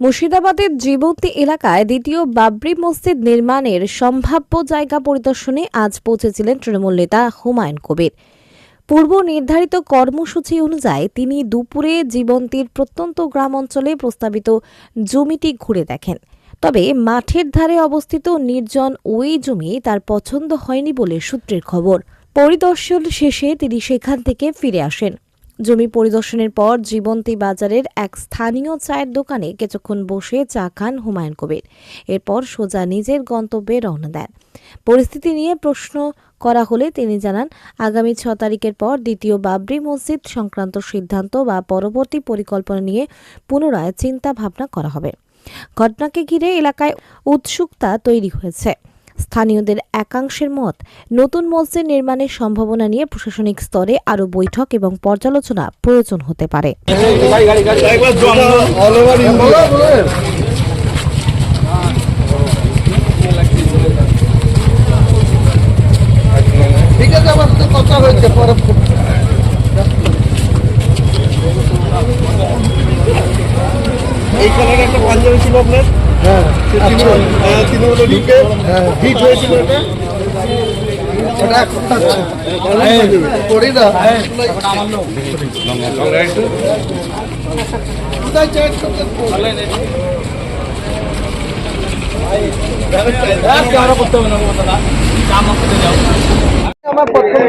মুর্শিদাবাদের জীবন্তী এলাকায় দ্বিতীয় বাবরি মসজিদ নির্মাণের সম্ভাব্য জায়গা পরিদর্শনে আজ পৌঁছেছিলেন তৃণমূল নেতা হুমায়ুন কবির। পূর্ব নির্ধারিত কর্মসূচি অনুযায়ী তিনি দুপুরে জীবন্তীর প্রত্যন্ত গ্রাম অঞ্চলে প্রস্তাবিত জমিটি ঘুরে দেখেন। তবে মাঠের ধারে অবস্থিত নির্জন ওই জমি তার পছন্দ হয়নি বলে সূত্রের খবর। পরিদর্শন শেষে তিনি সেখান থেকে ফিরে আসেন। জমি পরিদর্শনের পর জীবন্তী বাজারের এক স্থানীয় চায়ের দোকানে কিছুক্ষণ বসে চা খান হুমায়ুন কবির। এরপর সোজা নিজের গন্তব্যে রওনা দেন। পরিস্থিতি নিয়ে প্রশ্ন করা হলে তিনি জানান, আগামী ছ তারিখের পর দ্বিতীয় বাবরি মসজিদ সংক্রান্ত সিদ্ধান্ত বা পরবর্তী পরিকল্পনা নিয়ে পুনরায় চিন্তা ভাবনা করা হবে। ঘটনাকে ঘিরে এলাকায় উৎসুকতা তৈরি হয়েছে। স্থানীয়দের একাংশের মত নতুন মসজিদ নির্মাণের সম্ভাবনা নিয়ে প্রশাসনিক স্তরে আরও বৈঠক এবং পর্যালোচনা প্রয়োজন হতে পরে। এই কালার একটা পাঞ্জাবি ছিল আপনার? হ্যাঁ তৃণমূলে ঢুকে হিট হয়েছিল এটা ওটা আমার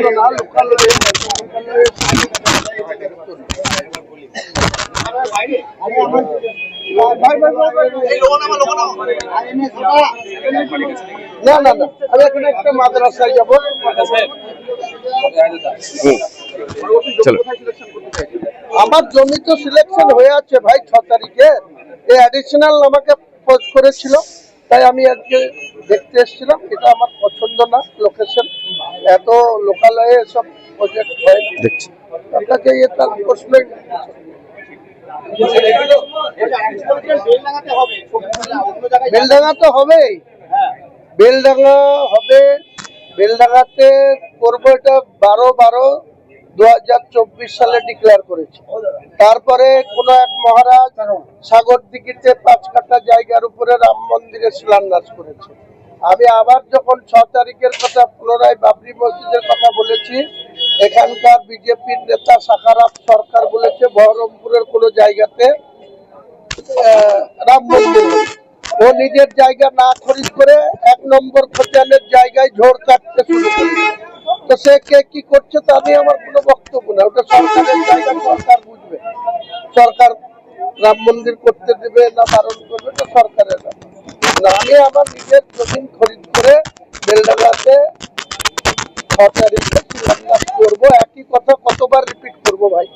না লোকাল না না না আমি এখানে একটা মাদ্রাসায় যাব আমার জমি তো সিলেকশন হয়ে আছে ভাই ছ তারিখে। এই অ্যাডিশনাল আমাকে পোস্ট করেছিল তাই আমি আজকে দেখতে এসেছিলাম। এটা আমার পছন্দ না লোকেশন এত লোকালয়ে এসব প্রজেক্ট হয় দেখছি। আপনাকে এটা প্রশ্নই হবে। করব এটা বারো বারো দু সালে ডিক্লেয়ার করেছে। তারপরে কোন এক মহারাজ সাগর দিঘিতে পাঁচ কাটা জায়গার উপরে রাম মন্দিরের শিলান্যাস করেছে। আমি আবার যখন ছ তারিখের কথা পুনরায় বাবরি মসজিদের কথা বলেছি এখানকার বিজেপির নেতা সাখারাপ সরকার বলেছে, বহরমপুরের কোনো জায়গাতে রাম মন্দির ও নিজের জায়গা না খরিদ করে এক নম্বর খোঁজানের জায়গায় ঝোড় কাটতে শুরু করেছে তো সে কে কি করছে তা নিয়ে আমার কোনো বক্তব্য না ওটা সরকারের জায়গা, সরকার বুঝবে। সরকার রাম মন্দির করতে দেবে না বারণ করবে, এটা সরকারের না আমি আমার নিজের জমিন খরিদ করে বেলডাঙ্গাতে শিলান্যাস করব একই কথা কতবার রিপিট করব ভাই?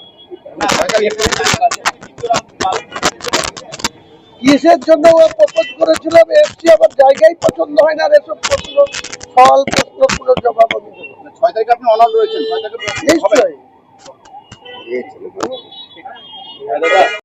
কিসের জন্য ও প্রপোজ করেছিল? এফসি এসছি আমার জায়গায় পছন্দ হয় না এসব প্রশ্ন সওয়াল প্রশ্ন পুরো জবাব আমি দেবো। ছয় তারিখে আপনি অনাল রয়েছেন ছয় তারিখে নিশ্চয়ই।